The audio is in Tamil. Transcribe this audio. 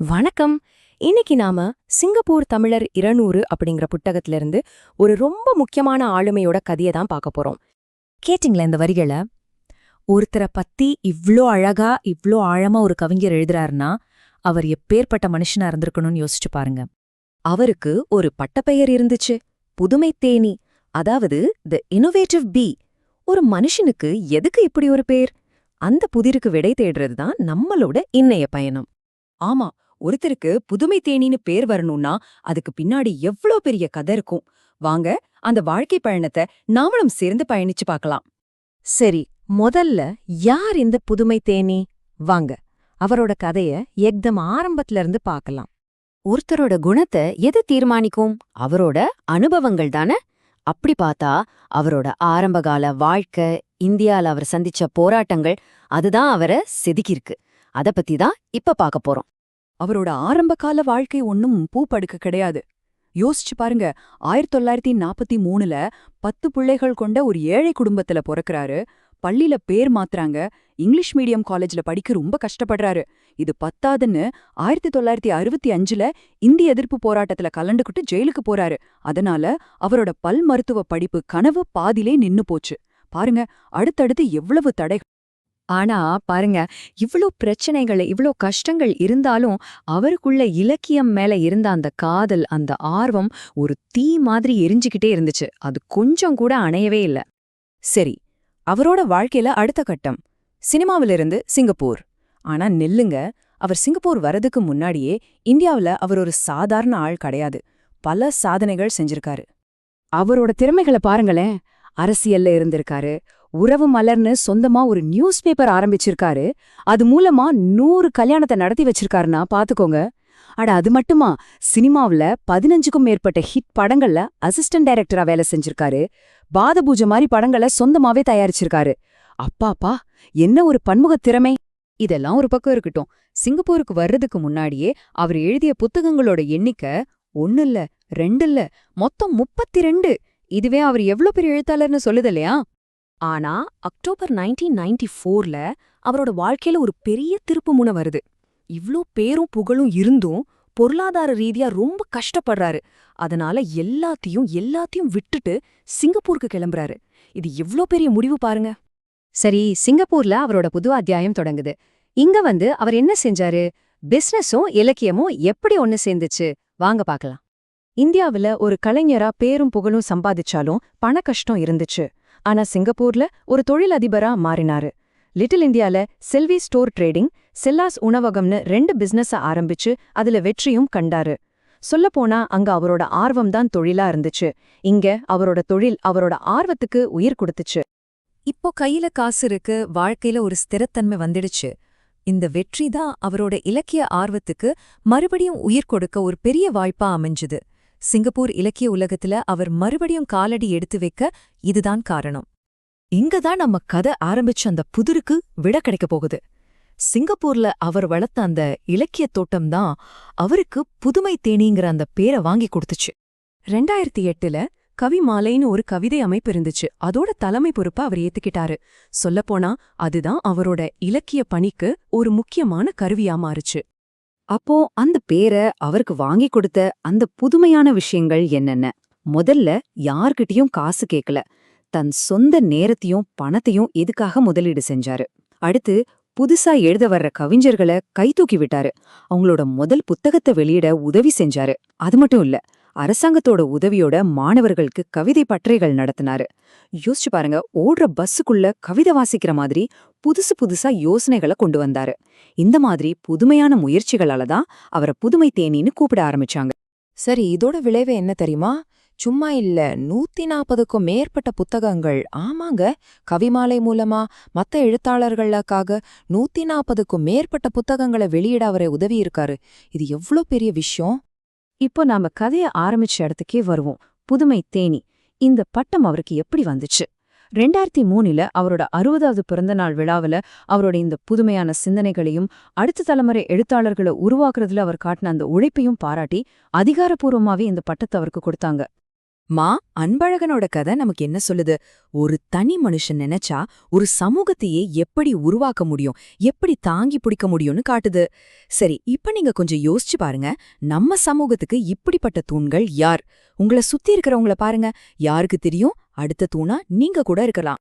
வணக்கம். இன்னைக்கு நாம சிங்கப்பூர் தமிழர் இருநூறு அப்படிங்கிற புத்தகத்துல இருந்து ஒரு ரொம்ப முக்கியமான ஆளுமையோட கதையை தான் பார்க்க போறோம். கேட்டிங்களா இந்த வரிகளை? ஒருத்தரை பத்தி இவ்ளோ அழகா இவ்ளோ ஆழமா ஒரு கவிஞர் எழுதுறாருன்னா அவர் எப்பேற்பட்ட மனுஷனா இருந்திருக்கணும்னு யோசிச்சு பாருங்க. அவருக்கு ஒரு பட்டப்பெயர் இருந்துச்சு. புதுமை தேனி அதாவது த இனோவேட்டிவ் பி ஒரு மனுஷனுக்கு எதுக்கு இப்படி ஒரு பேர்? அந்த புதிருக்கு விடை தேடுறது தான் நம்மளோட இன்னைய பயணம். ஆமா ஒருத்தருக்கு புதுமை தேனின்னு பேர் வரணும்னா அதுக்கு பின்னாடி எவ்ளோ பெரிய கதை இருக்கும். வாங்க அந்த வாழ்க்கை பயணத்தை நாமளும் சேர்ந்து பயணிச்சு பார்க்கலாம். சரி முதல்ல யார் இந்த புதுமை தேனி? வாங்க அவரோட கதைய எக்தம் ஆரம்பத்துல இருந்து பார்க்கலாம். ஒருத்தரோட குணத்தை எது தீர்மானிக்கும்? அவரோட அனுபவங்கள் தானே? அப்படி பார்த்தா அவரோட ஆரம்பகால வாழ்க்கை இந்தியால அவர் சந்திச்ச போராட்டங்கள் அதுதான் அவரை செதுக்கியிருக்கு. அத பத்தி தான் இப்ப பார்க்க போறோம். அவரோட ஆரம்பகால வாழ்க்கை ஒன்னும் பூப்படுக்க கிடையாது. யோசிச்சு பாருங்க ஆயிரத்தி தொள்ளாயிரத்தி நாற்பத்தி மூணுல பத்து பிள்ளைகள் கொண்ட ஒரு ஏழை குடும்பத்துல பிறக்கிறாரு. பள்ளியில பேர் மாத்துறாங்க. இங்கிலீஷ் மீடியம் காலேஜ்ல படிக்க ரொம்ப கஷ்டப்படுறாரு. இது பத்தாதுன்னு ஆயிரத்தி தொள்ளாயிரத்தி அறுபத்தி அஞ்சுல இந்திய எதிர்ப்பு போராட்டத்துல கலந்துக்கிட்டு ஜெயிலுக்கு போறாரு. அதனால அவரோட பல் மருத்துவ படிப்பு கனவு பாதிலே நின்னு போச்சு. பாருங்க அடுத்தடுத்து எவ்வளவு தடை ஆனா பாருங்க இவ்ளோ பிரச்சனைகள் இவ்ளோ கஷ்டங்கள் இருந்தாலும் அவருக்குள்ள இலக்கியம் மேல இருந்த அந்த காதல் அந்த ஆர்வம் ஒரு தீ மாதிரி எரிஞ்சுக்கிட்டே இருந்துச்சு. அது கொஞ்சம் கூட அணையவே இல்ல. சரி அவரோட வாழ்க்கையில அடுத்த கட்டம். சினிமாவிலிருந்து சிங்கப்பூர். ஆனா நெல்லுங்க அவர் சிங்கப்பூர் வரதுக்கு முன்னாடியே இந்தியாவுல அவர் ஒரு சாதாரண ஆள் கிடையாது. பல சாதனைகள் செஞ்சிருக்காரு. அவரோட திறமைகளை பாருங்களேன். அரசியல்ல இருந்திருக்காரு. உறவு மலர்னு சொந்தமா ஒரு நியூஸ் பேப்பர் ஆரம்பிச்சிருக்காரு. அது மூலமா நூறு கல்யாணத்தை நடத்தி வச்சிருக்காருன்னா பாத்துக்கோங்க. அட அது மட்டுமா? சினிமாவுல பதினஞ்சுக்கும் மேற்பட்ட ஹிட் படங்கள்ல அசிஸ்டன்ட் டைரக்டரா வேலை செஞ்சிருக்காரு. பாதபூஜை மாதிரி படங்களை சொந்தமாவே தயாரிச்சிருக்காரு. அப்பாப்பா என்ன ஒரு பன்முகத் திறமை. இதெல்லாம் ஒரு பக்கம் இருக்கட்டும். சிங்கப்பூருக்கு வர்றதுக்கு முன்னாடியே அவர் எழுதிய புத்தகங்களோட எண்ணிக்கை ஒன்னு இல்ல ரெண்டு இல்ல மொத்தம் முப்பத்தி ரெண்டு இதுவே அவர் எவ்ளோ பெரிய எழுத்தாளர்னு சொல்லுது இல்லையா? ஆனா அக்டோபர் நைன்டீன் நைன்டி ஃபோர்ல அவரோட வாழ்க்கையில ஒரு பெரிய திருப்பு முனை வருது. இவ்ளோ பேரும் புகழும் இருந்தும் பொருளாதார ரீதியா ரொம்ப கஷ்டப்படுறாரு. அதனால எல்லாத்தையும் எல்லாத்தையும் விட்டுட்டு சிங்கப்பூருக்கு கிளம்புறாரு. இது எவ்ளோ பெரிய முடிவு பாருங்க. சரி சிங்கப்பூர்ல அவரோட புது அத்தியாயம் தொடங்குது. இங்க வந்து அவர் என்ன செஞ்சாரு? பிசினஸும் இலக்கியமும் எப்படி ஒன்னு சேர்ந்துச்சு? வாங்க பார்க்கலாம். இந்தியாவுல ஒரு கலைஞரா பேரும் புகழும் சம்பாதிச்சாலும் பண கஷ்டம் இருந்துச்சு. ஆனா சிங்கப்பூர்ல ஒரு தொழிலதிபரா மாறினாரு. லிட்டில் இந்தியால செல்வி ஸ்டோர் ட்ரேடிங் செல்லாஸ் உணவகம்னு ரெண்டு பிசினஸ ஆரம்பிச்சு அதுல வெற்றியும் கண்டாரு. சொல்லப்போனா அங்க அவரோட ஆர்வம் தான் தொழிலா இருந்துச்சு. இங்க அவரோட தொழில் அவரோட ஆர்வத்துக்கு உயிர் கொடுத்துச்சு. இப்போ கையில காசு இருக்கு வாழ்க்கையில ஒரு ஸ்திரத்தன்மை வந்துடுச்சு. இந்த வெற்றி தான் அவரோட இலக்கிய ஆர்வத்துக்கு மறுபடியும் உயிர் கொடுக்க ஒரு பெரிய வாய்ப்பா அமைஞ்சுது. சிங்கப்பூர் இலக்கிய உலகத்துல அவர் மறுபடியும் காலடி எடுத்து வைக்க இதுதான் காரணம். இங்கதான் நம்ம கதை ஆரம்பிச்ச அந்த புதிருக்கு விட கிடைக்க போகுது. சிங்கப்பூர்ல அவர் வளர்த்த அந்த இலக்கிய தோட்டம் தான் அவருக்கு புதுமை தேனீங்கிற அந்த பேரை வாங்கி கொடுத்துச்சு. ரெண்டாயிரத்தி எட்டுல கவி மாலைன்னு ஒரு கவிதை அமைப்பு இருந்துச்சு. அதோட தலைமை பொறுப்பை அவர் ஏத்துக்கிட்டாரு. சொல்லப்போனா அதுதான் அவரோட இலக்கிய பணிக்கு ஒரு முக்கியமான கருவியா மாறுச்சு. அப்போ அந்த பேரை அவருக்கு வாங்கி கொடுத்த அந்த புதுமையான விஷயங்கள் என்னென்ன? முதல்ல யார்கிட்டயும் காசு கேட்கல தன் சொந்த நேரத்தையும் பணத்தையும் எதுக்காக முதலீடு செஞ்சாரு? அடுத்து புதுசா எழுத வர்ற கவிஞர்களை கைதூக்கி விட்டாரு. அவங்களோட முதல் புத்தகத்தை வெளியிட உதவி செஞ்சாரு. அது மட்டும் இல்ல அரசாங்கத்தோட உதவியோட மாணவர்களுக்கு கவிதை பற்றைகள் நடத்தினாரு. யோசிச்சு பாருங்க ஓடுற பஸ்ஸுக்குள்ள கவிதை வாசிக்கிற மாதிரி புதுசு புதுசா யோசனைகளை கொண்டு வந்தாரு. இந்த மாதிரி புதுமையான முயற்சிகளால தான் அவரை புதுமை தேனின்னு கூப்பிட ஆரம்பிச்சாங்க. சரி இதோட விளைவு என்ன தெரியுமா? சும்மா இல்ல நூத்தி நாற்பதுக்கும் மேற்பட்ட புத்தகங்கள். ஆமாங்க கவிமாலை மூலமா மத்த எழுத்தாளர்களுக்காக நூத்தி நாற்பதுக்கும் மேற்பட்ட புத்தகங்களை வெளியிட அவரை உதவி இருக்காரு இது எவ்ளோ பெரிய விஷயம்? இப்போ நாம கதைய ஆரம்பிச்ச இடத்துக்கே வருவோம். புதுமை தேனி. இந்த பட்டம் அவருக்கு எப்படி வந்துச்சு? ரெண்டாயிரத்தி மூணுல அவரோட அறுபதாவது பிறந்தநாள் விழாவில் அவரோட இந்த புதுமையான சிந்தனைகளையும் அடுத்த தலைமுறை எழுத்தாளர்களை உருவாக்குறதுல அவர் காட்டின அந்த உழைப்பையும் பாராட்டி அதிகாரப்பூர்வமாகவே இந்த பட்டத்தை அவருக்கு கொடுத்தாங்க. மா அன்பழகனோட கதை நமக்கு என்ன சொல்லுது? ஒரு தனி மனுஷன் நினைச்சா ஒரு சமூகத்தையே எப்படி உருவாக்க முடியும்? எப்படி தாங்கி பிடிக்க முடியும்னு காட்டுது. சரி இப்ப நீங்க கொஞ்சம் யோசிச்சு பாருங்க. நம்ம சமூகத்துக்கு இப்படிப்பட்ட தூண்கள் யார்? உங்கள சுத்தி இருக்கிறவங்கள பாருங்க. யாருக்கு தெரியும்? அடுத்த தூணா நீங்க கூட இருக்கலாம்.